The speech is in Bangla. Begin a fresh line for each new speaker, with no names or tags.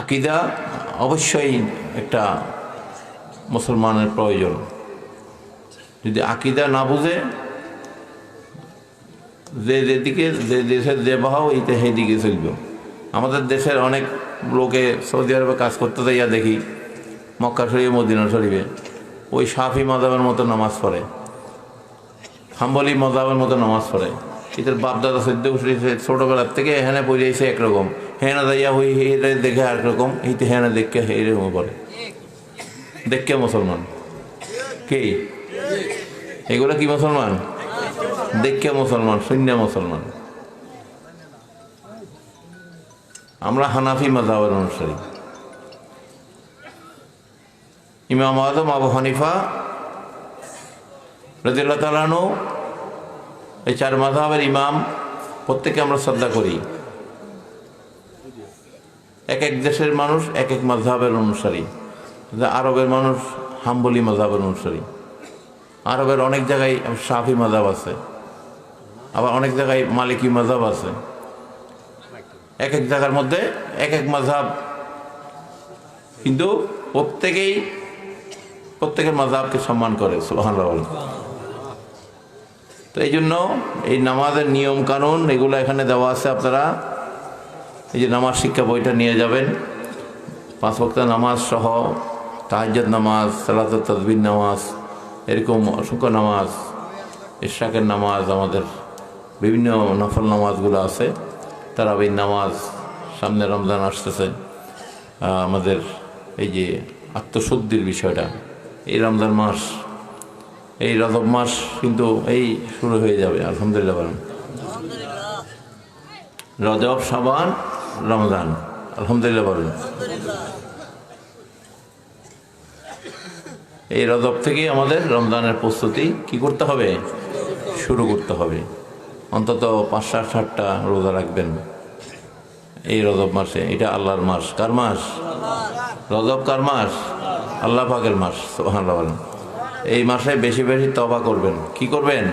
আকিদা অবশ্যই একটা মুসলমানের প্রয়োজন। যদি আকিদা না বুঝে, যে যেদিকে, যে দেশের যে বাহাও এইতে সেই দিকে চলবে। আমাদের দেশের অনেক লোকে সৌদি আরবে কাজ করতে যাইয়া দেখি, মক্কা শরীফ, মদিনা শরীফে। ওই সাফি মাদাবের মতো নামাজ পড়ে। হাম্বলি মজাবের মতো নামাজ পড়ে। এদের বাপদাদা সদ্য উঠেছে ছোটোবেলার থেকে এখানে পড়েছে একরকম। হেনা দাইয়া হই হেরে দেখে একরকম। এইতে হেনা দেখে এইরকম পড়ে দেখে মুসলমান। কে? এগুলো কি মুসলমান? দেখে মুসলমান শূন্য মুসলমান। আমরা হানাফি মজাবের অনুসারী। ইমাম আদম, আবু হানিফা রাজিল্লা তালানু এই চার মাধাবের ইমাম প্রত্যেকে আমরা শ্রদ্ধা করি। এক এক দেশের মানুষ এক এক মাধাবের অনুসারী। আরবের মানুষ হাম্বলি মাধাবের অনুসারী। আরবের অনেক জায়গায় সাফি মাধাব আছে। আবার অনেক জায়গায় মালিকি মাধাব আছে। এক এক জায়গার মধ্যে এক এক মাধাব কিন্তু প্রত্যেকেই প্রত্যেকের মাধাবকে সম্মান করে সোহান তো এই জন্য এই নামাজের নিয়ম কানুন এগুলো এখানে দেওয়া আছে আপনারা। এই যে নামাজ শিক্ষা বইটা নিয়ে যাবেন। পাঁচ বক্তা নামাজ সহ, তাহাজ্জাদ নামাজ সালাত তদবির নামাজ, এরকম অসংখ্য নামাজ ইশাকের নামাজ, আমাদের বিভিন্ন নফল নামাজগুলো আছে। তারা তারাবির নামাজ সামনে রমজান আসতেছে। আমাদের এই যে আত্মশুদ্ধির বিষয়টা, এই রমজান মাস এই রজব মাস কিন্তু এই শুরু হয়ে যাবে, আলহামদুলিল্লাহ বলেন। রজব সাবান রমজান, আলহামদুলিল্লাহ বলেন। এই রজব থেকে আমাদের রমজানের প্রস্তুতি কি করতে হবে? শুরু করতে হবে। অন্তত পাঁচ, সাত ষাটটা রোজা রাখবেন। এই রজব মাসে, এটা আল্লাহর মাস। কার মাস? রজব কার মাস? আল্লাহ পাকের মাস বলেন। এই মাসে বেশি বেশি তবা করবেন। কি করবেন?